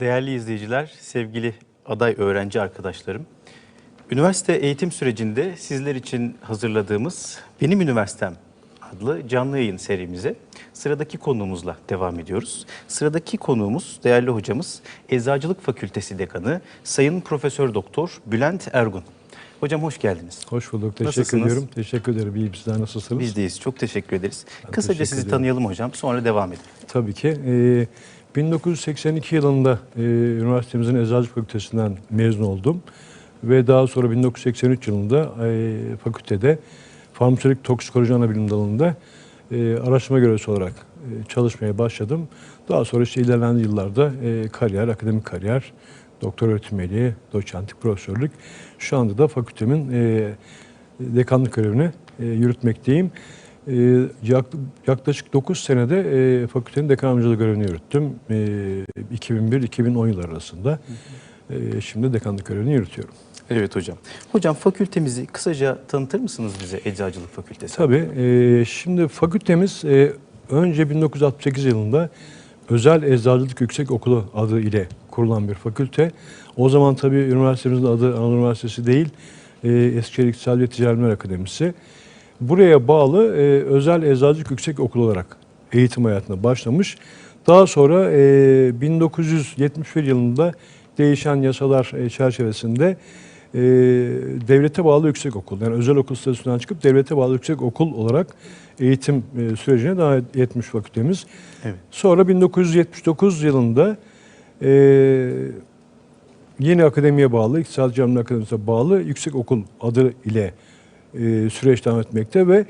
Değerli izleyiciler, sevgili aday öğrenci arkadaşlarım. Üniversite eğitim sürecinde sizler için hazırladığımız Benim Üniversitem adlı canlı yayın serimize sıradaki konuğumuzla devam ediyoruz. Sıradaki konuğumuz değerli hocamız Eczacılık Fakültesi Dekanı Sayın Profesör Doktor Bülent Ergun. Hocam hoş geldiniz. Hoş bulduk. Teşekkür Nasılsınız? ediyorum. Teşekkür ederim. İyi sizler nasılsınız? Bizdeyiz. Çok teşekkür ederiz. Ben Kısaca teşekkür sizi ediyorum. tanıyalım hocam. Sonra devam edelim. Tabii ki. Ee, 1982 yılında e, üniversitemizin Eczacılık Fakültesinden mezun oldum. Ve daha sonra 1983 yılında e, fakültede farmasötik toksikoloji anabilim dalında e, araştırma görevlisi olarak e, çalışmaya başladım. Daha sonra işte ilerleyen yıllarda e, kariyer, akademik kariyer, doktor öğretim üyeliği, doçentlik, profesörlük. Şu anda da fakültemin e, dekanlık görevini e, yürütmekteyim. E, yak- yaklaşık 9 senede e, fakültenin dekan amcalığı görevini yürüttüm. E, 2001-2010 yılları arasında. E, şimdi dekanlık görevini yürütüyorum. Evet hocam. Hocam fakültemizi kısaca tanıtır mısınız bize Eczacılık Fakültesi? Tabii. e, şimdi fakültemiz e, önce 1968 yılında Özel Eczacılık Yüksek Okulu adı ile kurulan bir fakülte. O zaman tabii üniversitemizin adı Anadolu Üniversitesi değil, e, Eskişehir İktisadi ve Ticaret Bilimler Akademisi. Buraya bağlı e, Özel Eczacılık Yüksek Okulu olarak eğitim hayatına başlamış. Daha sonra e, 1971 yılında değişen yasalar e, çerçevesinde e, devlete bağlı yüksek okul, yani özel okul statüsünden çıkıp devlete bağlı yüksek okul olarak eğitim e, sürecine devam etmiş fakültemiz. Evet. Sonra 1979 yılında e, yeni akademiye bağlı, İktisat Camii'nin Akademisi'ne bağlı yüksek okul adı ile e, süreç devam etmekte ve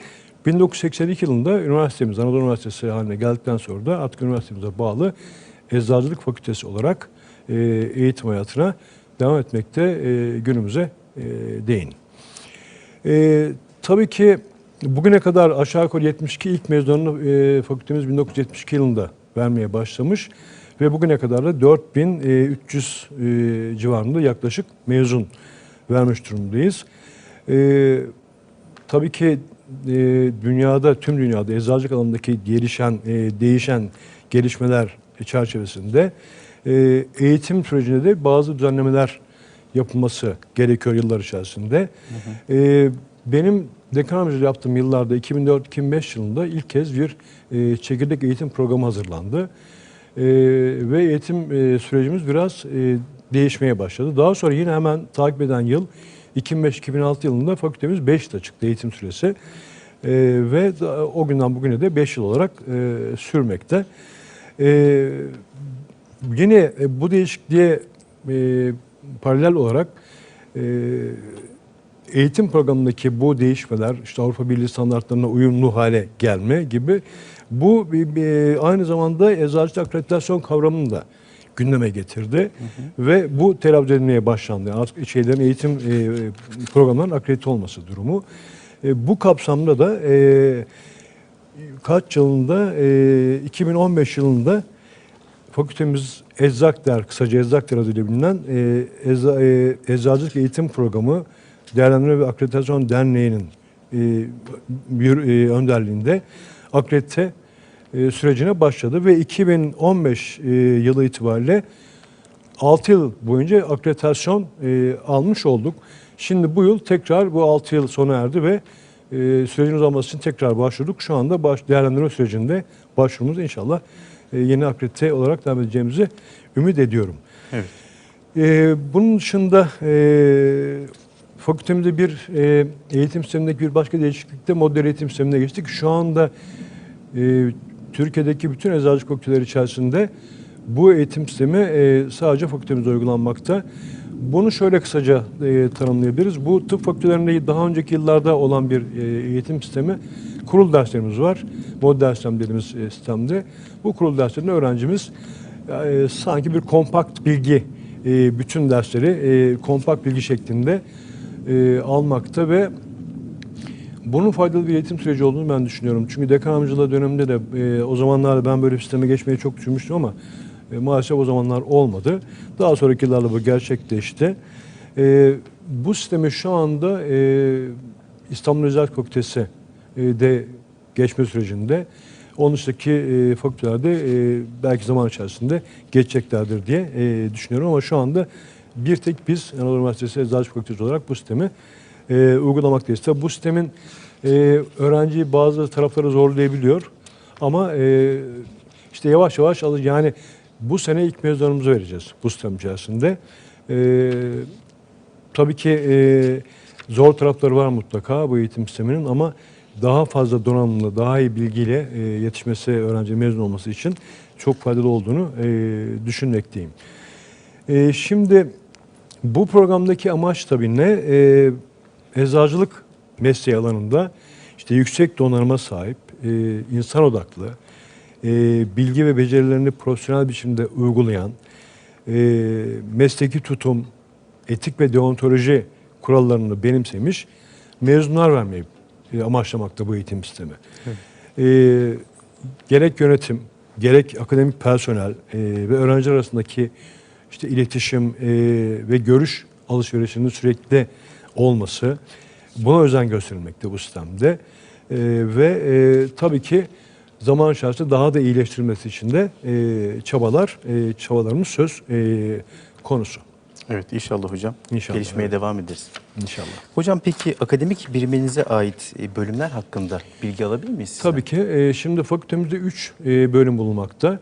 1982 yılında üniversitemiz, Anadolu Üniversitesi haline geldikten sonra da artık üniversitemize bağlı Eczacılık Fakültesi olarak e, eğitim hayatına devam etmekte e, günümüze e, değin. E, tabii ki bugüne kadar aşağı yukarı 72 ilk mezunlarını e, fakültemiz 1972 yılında vermeye başlamış ve bugüne kadar da 4300 e, civarında yaklaşık mezun vermiş durumdayız. E, tabii ki e, dünyada, tüm dünyada eczacılık alanındaki gelişen, e, değişen gelişmeler çerçevesinde e, eğitim sürecinde de bazı düzenlemeler yapılması gerekiyor yıllar içerisinde. E, benim dekan amcacılığı yaptığım yıllarda 2004-2005 yılında ilk kez bir e, çekirdek eğitim programı hazırlandı. E, ve eğitim e, sürecimiz biraz e, değişmeye başladı. Daha sonra yine hemen takip eden yıl 2005-2006 yılında fakültemiz 5 yıla çıktı eğitim süresi. E, ve o günden bugüne de 5 yıl olarak e, sürmekte. E, yine e, bu değişikliğe e, paralel olarak e, eğitim programındaki bu değişmeler, işte Avrupa Birliği standartlarına uyumlu hale gelme gibi bu bir- aynı zamanda eczacılık akreditasyon kavramını da gündeme getirdi ve bu telaffuz edilmeye başlandı. Artık şeylerin eğitim e, programlarının akredite olması durumu. E, bu kapsamda da e, kaç yılında e, 2015 yılında fakültemiz Eczakder, kısaca Eczakder adıyla bilinen e, Eza, e, Eczacılık Eğitim Programı Değerlendirme ve Akreditasyon Derneği'nin e, bir, e, önderliğinde akredite e, sürecine başladı ve 2015 e, yılı itibariyle 6 yıl boyunca akreditasyon e, almış olduk. Şimdi bu yıl tekrar bu 6 yıl sona erdi ve e, sürecin uzaması için tekrar başvurduk. Şu anda baş, değerlendirme sürecinde başvurumuz inşallah e, yeni akredite olarak devam edeceğimizi ümit ediyorum. Evet. Ee, bunun dışında e, fakültemizde bir e, eğitim sistemindeki bir başka değişiklikte modern eğitim sistemine geçtik. Şu anda e, Türkiye'deki bütün eczacılık fakülteleri içerisinde bu eğitim sistemi e, sadece fakültemizde uygulanmakta. Bunu şöyle kısaca e, tanımlayabiliriz. Bu tıp fakültelerinde daha önceki yıllarda olan bir e, eğitim sistemi kurul derslerimiz var. Modern sistem dediğimiz e, sistemde. Bu kurul derslerinde öğrencimiz e, sanki bir kompakt bilgi, e, bütün dersleri e, kompakt bilgi şeklinde e, almakta ve bunun faydalı bir eğitim süreci olduğunu ben düşünüyorum. Çünkü dekan amcılığı döneminde de e, o zamanlarda ben böyle bir sisteme geçmeyi çok düşünmüştüm ama e, maalesef o zamanlar olmadı. Daha sonraki yıllarda bu gerçekleşti. E, bu sistemi şu anda e, İstanbul Eczacılık Fakültesi e, de geçme sürecinde. Onun dışındaki e, fakültelerde e, belki zaman içerisinde geçeceklerdir diye e, düşünüyorum ama şu anda bir tek biz Anadolu Üniversitesi Eczacı Fakültesi olarak bu sistemi e, uygulamaktayız. Tabii bu sistemin e, öğrenciyi bazı tarafları zorlayabiliyor ama e, işte yavaş yavaş alır. Yani bu sene ilk mezunlarımızı vereceğiz bu sistem içerisinde. E, tabii ki e, zor tarafları var mutlaka bu eğitim sisteminin ama daha fazla donanımlı, daha iyi bilgiyle e, yetişmesi, öğrenci mezun olması için çok faydalı olduğunu e, düşünmekteyim. E, şimdi bu programdaki amaç tabii ne? E, eczacılık mesleği alanında işte yüksek donanıma sahip, e, insan odaklı, e, bilgi ve becerilerini profesyonel biçimde uygulayan, e, mesleki tutum, etik ve deontoloji kurallarını benimsemiş mezunlar vermeyi e, amaçlamakta bu eğitim sistemi. E, gerek yönetim, gerek akademik personel e, ve öğrenciler arasındaki işte iletişim e, ve görüş alışverişinin sürekli olması buna özen gösterilmekte bu sistemde. E, ve e, tabii ki zaman içerisinde daha da iyileştirilmesi için de e, çabalar, e, çabalarımız söz e, konusu. Evet inşallah hocam. İnşallah, Gelişmeye evet. devam ederiz. İnşallah. Hocam peki akademik biriminize ait e, bölümler hakkında bilgi alabilir miyiz sizden? Tabii ki. E, şimdi fakültemizde 3 bölüm bulunmakta.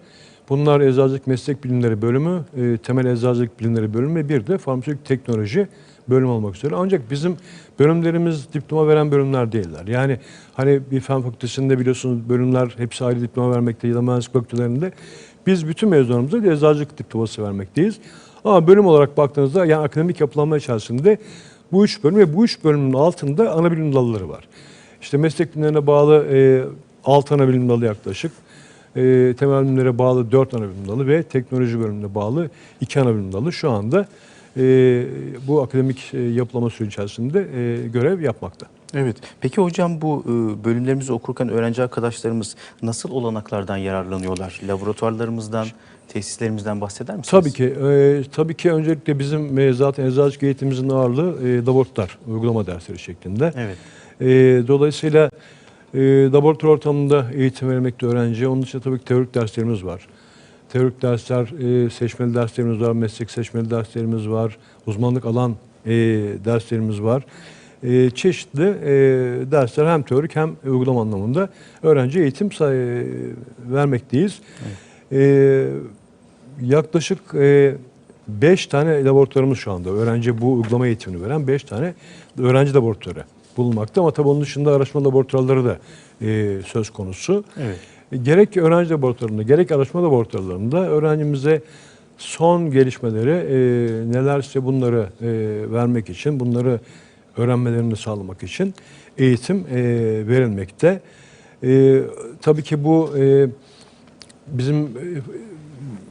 Bunlar Eczacılık Meslek Bilimleri bölümü, e, Temel Eczacılık Bilimleri bölümü ve bir de Farmasötik Teknoloji bölümü olmak üzere. Ancak bizim bölümlerimiz diploma veren bölümler değiller. Yani hani bir fen fakültesinde biliyorsunuz bölümler hepsi ayrı diploma vermekte ya da mühendislik fakültelerinde. Biz bütün mezunlarımıza bir eczacılık diploması vermekteyiz. Ama bölüm olarak baktığınızda yani akademik yapılanma içerisinde bu üç bölüm ve bu üç bölümün altında ana bilim dalları var. İşte meslek bilimlerine bağlı e, 6 ana bilim dalı yaklaşık. E, temel bilimlere bağlı 4 ana bilim dalı ve teknoloji bölümüne bağlı 2 ana bilim dalı şu anda bu akademik e, yapılama süreci içerisinde e, görev yapmakta. Evet. Peki hocam bu e, bölümlerimizi okurken öğrenci arkadaşlarımız nasıl olanaklardan yararlanıyorlar? Laboratuvarlarımızdan, tesislerimizden bahseder misiniz? Tabii ki. E, tabii ki öncelikle bizim e, zaten eczacılık eğitimimizin ağırlığı e, laboratuvar, uygulama dersleri şeklinde. Evet. E, dolayısıyla e, laboratuvar ortamında eğitim vermekte öğrenciye. Onun dışında tabii ki teorik derslerimiz var. Teorik dersler, e, seçmeli derslerimiz var, meslek seçmeli derslerimiz var, uzmanlık alan e, derslerimiz var. E, çeşitli e, dersler hem teorik hem uygulama anlamında öğrenci eğitim say- vermekteyiz. E, yaklaşık 5 tane laboratuvarımız şu anda. Öğrenci bu uygulama eğitimini veren 5 tane öğrenci laboratuvarı bulunmakta. Ama tabii onun dışında araştırma laboratuvarları da e, söz konusu. Evet. E, Gerek öğrenci laboratuvarında gerek araştırma laboratuvarlarında öğrencimize son gelişmeleri e, nelerse bunları e, vermek için, bunları öğrenmelerini sağlamak için eğitim e, verilmekte. E, tabii ki bu e, bizim e,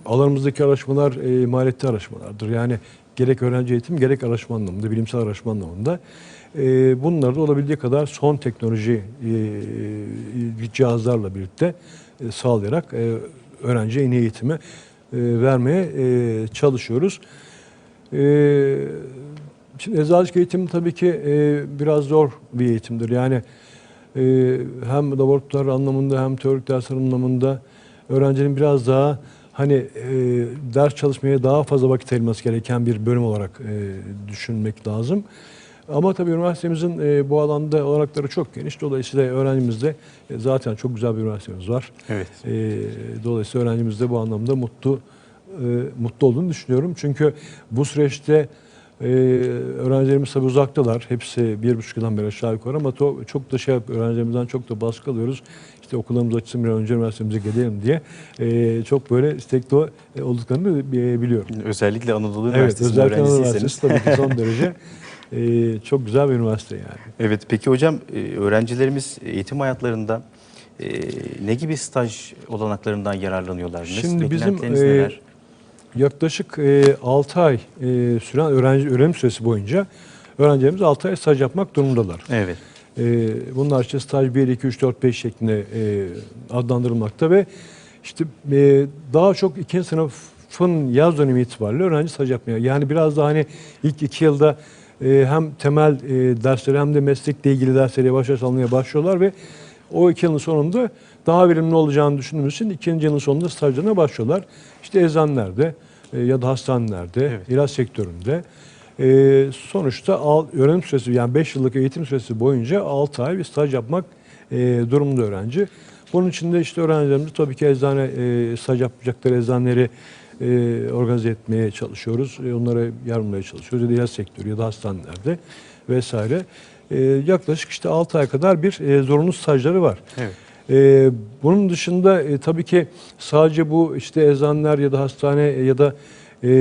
alanımızdaki araştırmalar e, maliyetli araştırmalardır. Yani gerek öğrenci eğitim gerek araştırma anlamında, bilimsel araştırma anlamında bunları da olabildiği kadar son teknoloji e, cihazlarla birlikte e, sağlayarak e, öğrenciye en iyi eğitimi e, vermeye e, çalışıyoruz. E, şimdi eczacılık eğitimi tabii ki e, biraz zor bir eğitimdir. Yani e, hem laboratuvar anlamında hem teorik dersler anlamında öğrencinin biraz daha hani e, ders çalışmaya daha fazla vakit ayırması gereken bir bölüm olarak e, düşünmek lazım. Ama tabii üniversitemizin e, bu alanda olanakları çok geniş. Dolayısıyla öğrencimizde e, zaten çok güzel bir üniversitemiz var. Evet. E, dolayısıyla öğrencimiz de bu anlamda mutlu e, mutlu olduğunu düşünüyorum. Çünkü bu süreçte e, öğrencilerimiz tabii uzaktalar. Hepsi bir buçuk yıldan beri aşağı yukarı ama to- çok da şey öğrencilerimizden çok da baskı alıyoruz. İşte okullarımız açılsın bir önce üniversitemize gelelim diye e, çok böyle istekli e, olduklarını biliyorum. Özellikle Anadolu Evet, Üniversitesi'nin özellikle Anadolu. Üniversitesi tabii ki son derece e, çok güzel bir üniversite yani. Evet peki hocam e, öğrencilerimiz eğitim hayatlarında e, ne gibi staj olanaklarından yararlanıyorlar? Şimdi bizim, e? Yaklaşık e, 6 ay e, süren öğrenci öğrenim süresi boyunca öğrencilerimiz 6 ay staj yapmak durumundalar. Evet. E, bunlar işte staj 1, 2, 3, 4, 5 şeklinde e, adlandırılmakta ve işte e, daha çok ikinci sınıfın yaz dönemi itibariyle öğrenci staj yapmaya. Yani biraz daha hani ilk iki yılda e, hem temel e, dersleri hem de meslekle ilgili dersleri yavaş yavaş almaya başlıyorlar ve O iki yılın sonunda daha verimli olacağını düşündüğümüz için ikinci yılın sonunda stajlarına başlıyorlar. İşte eczanelerde e, ya da hastanelerde, Evet. ilaç sektöründe. E, sonuçta al, öğrenim süresi yani 5 yıllık eğitim süresi boyunca 6 ay bir staj yapmak e, durumunda öğrenci. Bunun için de işte öğrencilerimiz tabii ki eczane e, staj yapacakları eczaneleri e, organize etmeye çalışıyoruz. E, onlara yardımlamaya çalışıyoruz. Ya da ilaç sektörü ya da hastanelerde vesaire. E, yaklaşık işte 6 ay kadar bir e, zorunlu stajları var. Evet. Ee, bunun dışında e, tabii ki sadece bu işte eczaneler ya da hastane ya da e, e,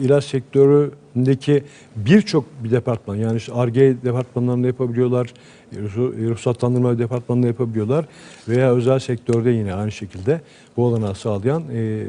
ilaç sektöründeki birçok bir departman yani işte ARGE departmanlarında yapabiliyorlar, ruhsu- ruhsatlandırma departmanında yapabiliyorlar veya özel sektörde yine aynı şekilde bu olanağı sağlayan e,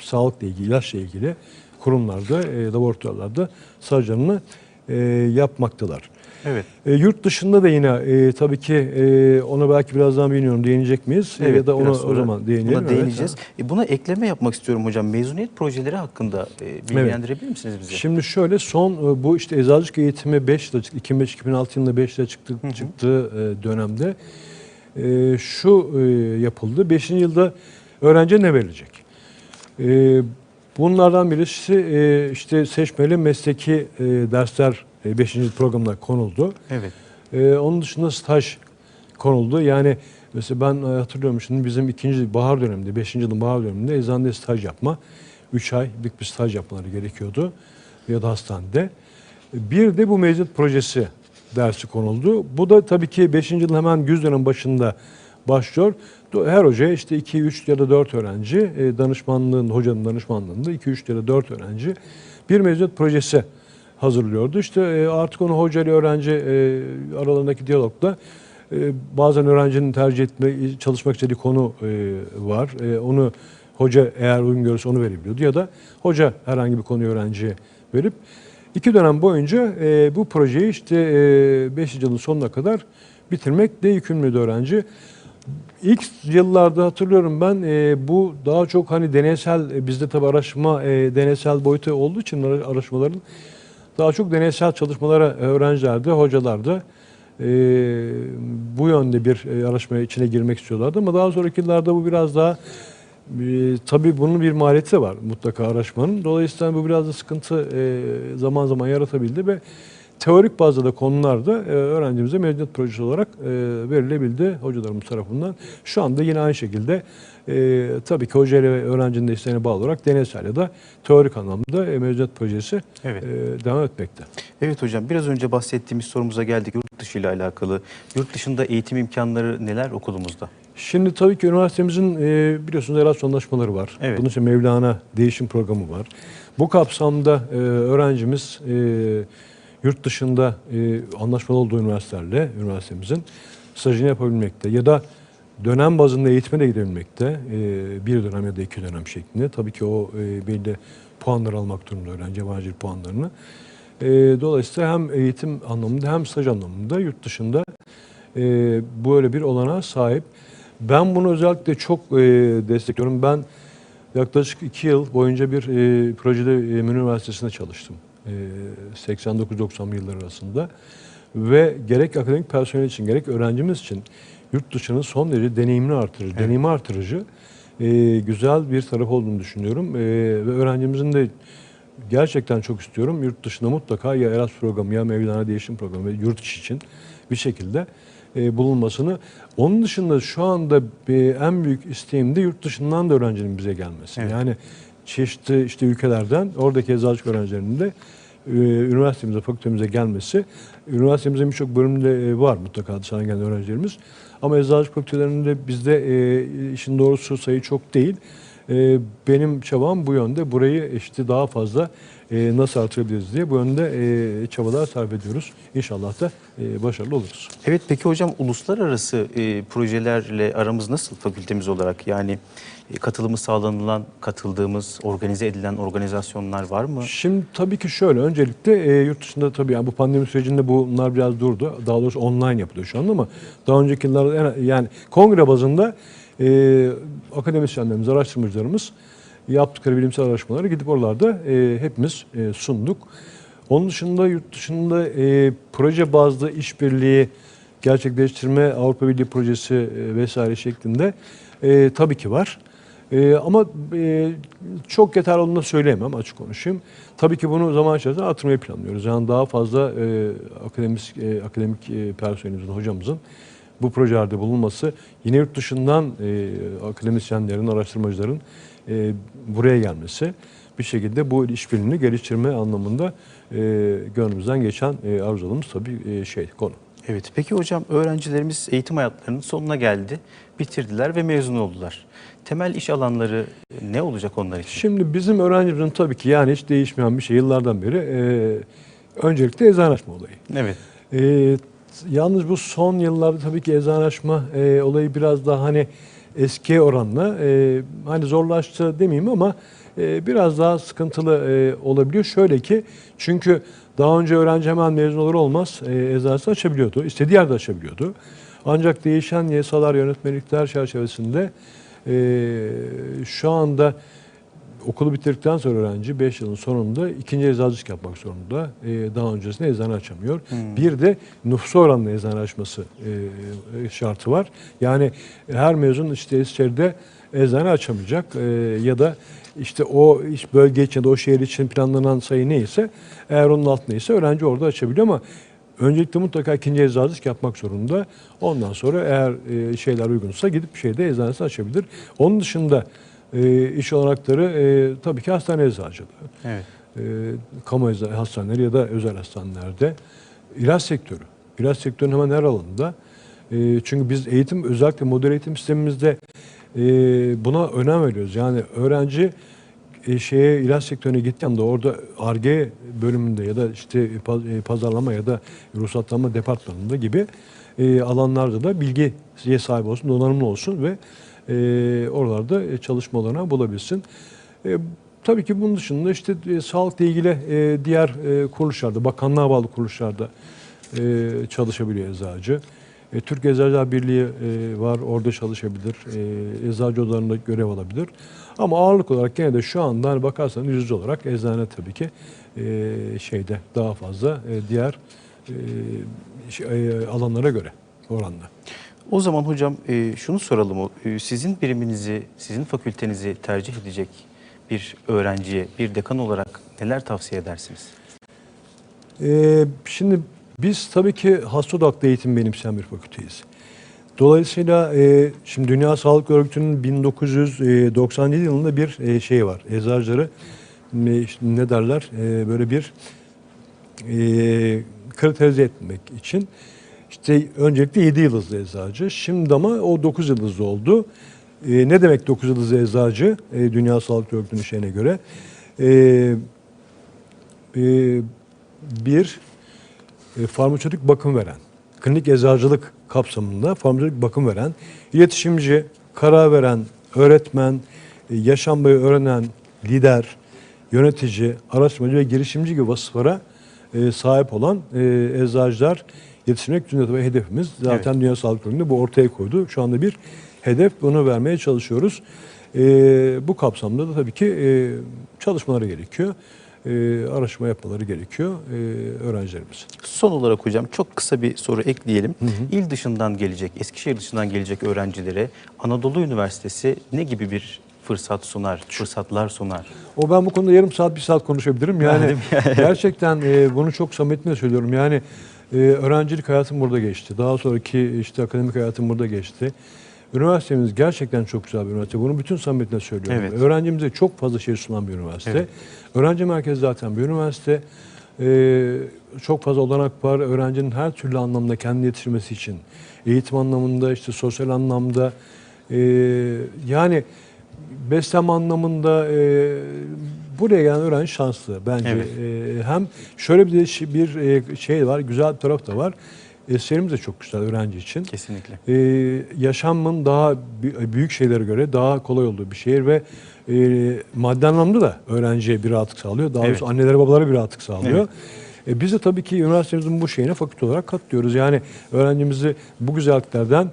sağlıkla ilgili, ilaçla ilgili kurumlarda, e, laboratuvarlarda stajlarını e, yapmaktalar. Evet. E, yurt dışında da yine e, tabii ki e, ona belki birazdan bilmiyorum değinecek miyiz E, ya da ona o zaman değinelim. Buna Evet, değineceğiz. E, buna ekleme yapmak istiyorum hocam. Mezuniyet projeleri hakkında e, bilgilendirebilir misiniz bizi? Şimdi şöyle son e, bu işte eczacılık eğitimi 5 yılda çıktı. 2005-2006 yılında 5 yılda çıktı, çıktığı e, dönemde e, şu e, yapıldı. 5. yılda öğrenciye ne verilecek? E, bunlardan birisi e, işte seçmeli mesleki e, dersler 5. yıl programına konuldu. Evet. Ee, onun dışında staj konuldu. Yani mesela ben e, hatırlıyorum şimdi bizim ikinci bahar döneminde, beşinci yılın bahar döneminde eczanede staj yapma. Üç aylık bir staj yapmaları gerekiyordu ya da hastanede. Bir de bu mezuniyet projesi dersi konuldu. Bu da tabii ki 5. yılın hemen güz dönem başında başlıyor. Her hoca işte 2, 3 ya da 4 öğrenci e, danışmanlığın, hocanın danışmanlığında 2, 3 ya da 4 öğrenci bir mezuniyet projesi hazırlıyordu. İşte e, artık onu hoca ile öğrenci e, aralarındaki diyalogda e, bazen öğrencinin tercih etme, çalışmak istediği konu e, var. Onu hoca eğer uygun görürse onu verebiliyordu ya da hoca herhangi bir konuyu öğrenciye verip iki dönem boyunca bu projeyi işte 5. yılın sonuna kadar bitirmekle yükümlüydü öğrenci. İlk yıllarda hatırlıyorum ben e, bu daha çok hani deneysel e, bizde tabii araştırma e, deneysel boyutu olduğu için ara- araştırmaların daha çok deneysel çalışmalara e, öğrenciler de hocalar da e, bu yönde bir e, araştırma içine girmek istiyorlardı ama daha sonraki yıllarda bu biraz daha e, tabii bunun bir maliyeti var mutlaka araştırmanın. Dolayısıyla bu biraz da sıkıntı e, zaman zaman yaratabildi ve teorik bazda da konularda e, öğrencimize mezuniyet projesi olarak e, verilebildi hocalarımız tarafından. Şu anda yine aynı şekilde e, tabii ki hoca ile öğrencinin de isteğine bağlı olarak deneysel ya da teorik anlamda e, mezuniyet projesi Evet. e, devam etmekte. Evet hocam biraz önce bahsettiğimiz sorumuza geldik yurt dışı ile alakalı. Yurt dışında eğitim imkanları neler okulumuzda? Şimdi tabii ki üniversitemizin e, biliyorsunuz Erasmus anlaşmaları var. Evet. Bunun için Mevlana değişim programı var. Bu kapsamda e, öğrencimiz e, yurt dışında e, anlaşmalı olduğu üniversitelerle üniversitemizin stajını yapabilmekte ya da dönem bazında eğitime de gidebilmekte. E, bir dönem ya da iki dönem şeklinde. Tabii ki o e, belli puanlar almak durumunda öğrenci dil puanlarını. E, dolayısıyla hem eğitim anlamında hem staj anlamında yurt dışında e, böyle bir olanağa sahip. Ben bunu özellikle çok e, destekliyorum. Ben yaklaşık iki yıl boyunca bir e, projede e, Eminönü Üniversitesi'nde çalıştım. E, 89-91 yılları arasında. Ve gerek akademik personel için gerek öğrencimiz için yurt dışının son derece deneyimini artırıcı, deneyimi artırıcı e, güzel bir taraf olduğunu düşünüyorum. E, ve öğrencimizin de gerçekten çok istiyorum. Yurt dışında mutlaka ya Erasmus programı ya Mevlana Değişim Programı yurt içi için bir şekilde e, bulunmasını. Onun dışında şu anda bir, en büyük isteğim de yurt dışından da öğrencinin bize gelmesi. Evet. Yani çeşitli işte ülkelerden oradaki eczacılık öğrencilerinin de e, üniversitemize, fakültemize gelmesi. Üniversitemizin birçok bölümünde e, var mutlaka dışarıdan gelen öğrencilerimiz. Ama eczacılık fakültelerinde bizde e, işin doğrusu sayı çok değil. E, benim çabam bu yönde. Burayı işte daha fazla e, nasıl artırabiliriz diye bu yönde e, çabalar sarf ediyoruz. İnşallah da e, başarılı oluruz. Evet peki hocam uluslararası e, projelerle aramız nasıl fakültemiz olarak? Yani e, katılımı sağlanılan, katıldığımız, organize edilen organizasyonlar var mı? Şimdi tabii ki şöyle öncelikle e, yurt dışında tabii yani bu pandemi sürecinde bunlar biraz durdu. Daha doğrusu online yapılıyor şu anda ama daha önceki yıllarda yani kongre bazında e, akademisyenlerimiz, araştırmacılarımız yaptıkları bilimsel araştırmaları gidip oralarda e, hepimiz e, sunduk. Onun dışında yurt dışında e, proje bazlı işbirliği gerçekleştirme Avrupa Birliği projesi e, vesaire şeklinde e, tabii ki var. E, ama e, çok yeterli olduğunu söyleyemem açık konuşayım. Tabii ki bunu zaman içerisinde artırmayı planlıyoruz. Yani daha fazla e, akademik, e, akademik e, personelimizin, hocamızın bu projelerde bulunması, yine yurt dışından e, akademisyenlerin, araştırmacıların e, buraya gelmesi bir şekilde bu işbirliğini geliştirme anlamında e, gönlümüzden geçen e, arzuladığımız tabii e, şey konu. Evet. Peki hocam öğrencilerimiz eğitim hayatlarının sonuna geldi. Bitirdiler ve mezun oldular. Temel iş alanları ne olacak onlar için? Şimdi bizim öğrencimizin tabii ki yani hiç değişmeyen bir şey yıllardan beri e, öncelikle eczane açma olayı. Evet. E, yalnız bu son yıllarda tabii ki eczane açma e, olayı biraz daha hani eski oranla e, hani zorlaştı demeyeyim ama e, biraz daha sıkıntılı e, olabiliyor. Şöyle ki çünkü daha önce öğrenci hemen mezun olur olmaz e, eczanesini açabiliyordu. İstediği yerde açabiliyordu. Ancak değişen yasalar, yönetmelikler çerçevesinde e, şu anda okulu bitirdikten sonra öğrenci 5 yılın sonunda ikinci eczacılık yapmak zorunda. Ee, daha öncesinde eczane açamıyor. Bir de nüfusu oranla eczane açması e, şartı var. Yani her mezun işte içeride eczane açamayacak e, ya da işte o iş bölge için ya da o şehir için planlanan sayı neyse eğer onun altındaysa öğrenci orada açabiliyor ama öncelikle mutlaka ikinci eczacılık yapmak zorunda. Ondan sonra eğer e, şeyler uygunsa gidip şeyde eczanesini açabilir. Onun dışında e, iş olanakları e, tabii ki hastane eczacılığı. Evet. E, kamu hastaneleri ya da özel hastanelerde ilaç sektörü. İlaç sektörünün hemen her alanında. E, çünkü biz eğitim özellikle model eğitim sistemimizde e, buna önem veriyoruz. Yani öğrenci e, şeye ilaç sektörüne gittiğinde orada ARGE bölümünde ya da işte e, pazarlama ya da ruhsatlanma departmanında gibi e, alanlarda da bilgiye sahip olsun, donanımlı olsun ve e, oralarda çalışmalarına bulabilsin. E, tabii ki bunun dışında işte e, sağlıkla ilgili e, diğer e, kuruluşlarda, bakanlığa bağlı kuruluşlarda e, çalışabiliyor eczacı. E, Türk Eczacılar Birliği e, var, orada çalışabilir. E, eczacı odalarında görev alabilir. Ama ağırlık olarak gene de şu anda hani bakarsanız yüz yüze olarak eczane tabii ki e, şeyde daha fazla e, diğer e, şey, e, alanlara göre oranda. O zaman hocam e, şunu soralım. e, Sizin biriminizi, sizin fakültenizi tercih edecek bir öğrenciye, bir dekan olarak neler tavsiye edersiniz? Ee, şimdi biz tabii ki hasta odaklı eğitim benimseyen bir fakülteyiz. Dolayısıyla e, şimdi Dünya Sağlık Örgütü'nün 1997 yılında bir e, şey var. Eczacıları işte ne derler e, böyle bir e, kriterize etmek için işte öncelikle 7 yıldızlı eczacı. Şimdi ama o 9 yıldızlı oldu. E, ne demek 9 yıldızlı eczacı e, Dünya Sağlık Örgütü'nün şeyine göre? E, e, bir e, farmasötik bakım veren, klinik eczacılık kapsamında farmasötik bakım veren, iletişimci, karar veren, öğretmen, e, yaşam boyu öğrenen lider, yönetici, araştırmacı ve girişimci gibi vasıflara e, sahip olan e, eczacılar yetiştirmek dünya tabii hedefimiz. Zaten Dünya Sağlık Örgütü bu ortaya koydu. Şu anda bir hedef bunu vermeye çalışıyoruz. E, bu kapsamda da tabii ki e, çalışmaları gerekiyor. E, araştırma yapmaları gerekiyor e, öğrencilerimiz. Son olarak hocam çok kısa bir soru ekleyelim. İl dışından gelecek, Eskişehir dışından gelecek öğrencilere Anadolu Üniversitesi ne gibi bir fırsat sunar, fırsatlar sunar? O ben bu konuda yarım saat bir saat konuşabilirim. Yani gerçekten e, bunu çok samimiyetle söylüyorum. Yani e, öğrencilik hayatım burada geçti. Daha sonraki işte akademik hayatım burada geçti. Üniversitemiz gerçekten çok güzel bir üniversite. Bunu bütün samimiyetle söylüyorum. Evet. Öğrencimize çok fazla şey sunan bir üniversite. Evet. Öğrenci merkezi zaten bir üniversite. E, çok fazla olanak var. Öğrencinin her türlü anlamda kendini yetiştirmesi için. Eğitim anlamında, işte sosyal anlamda. e, yani beslenme anlamında e, buraya gelen öğrenci şanslı bence. Evet. E, hem şöyle bir de bir e, şey var, güzel bir taraf da var. Eserimiz de çok güzel öğrenci için. Kesinlikle. E, yaşamın daha bü- büyük şeylere göre daha kolay olduğu bir şehir ve e, maddi anlamda da öğrenciye bir rahatlık sağlıyor. Daha Evet. doğrusu annelere babalara bir rahatlık sağlıyor. E, biz de tabii ki üniversitemizin bu şeyine fakülte olarak katlıyoruz. Yani öğrencimizi bu güzelliklerden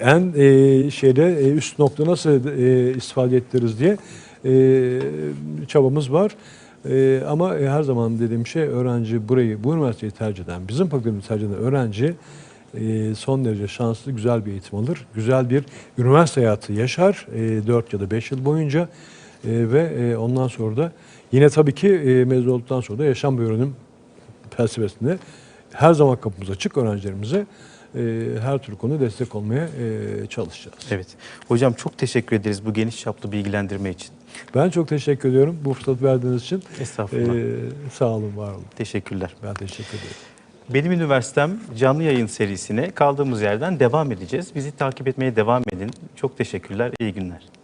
en e, şeyde e, üst nokta nasıl e, istifade ettiririz diye e, çabamız var. E, ama her zaman dediğim şey öğrenci burayı, bu üniversiteyi tercih eden, bizim fakültemizi tercih eden öğrenci e, son derece şanslı, güzel bir eğitim alır. Güzel bir üniversite hayatı yaşar e, 4 ya da 5 yıl boyunca. E, ve e, ondan sonra da yine tabii ki e, mezun olduktan sonra da yaşam bir öğrenim felsefesinde her zaman kapımız açık öğrencilerimize. E, her türlü konu destek olmaya e, çalışacağız. Evet. Hocam çok teşekkür ederiz bu geniş çaplı bilgilendirme için. Ben çok teşekkür ediyorum bu fırsat verdiğiniz için. Estağfurullah. E, sağ olun, var olun. Teşekkürler. Ben teşekkür ederim. Benim Üniversitem canlı yayın serisine kaldığımız yerden devam edeceğiz. Bizi takip etmeye devam edin. Çok teşekkürler. İyi günler.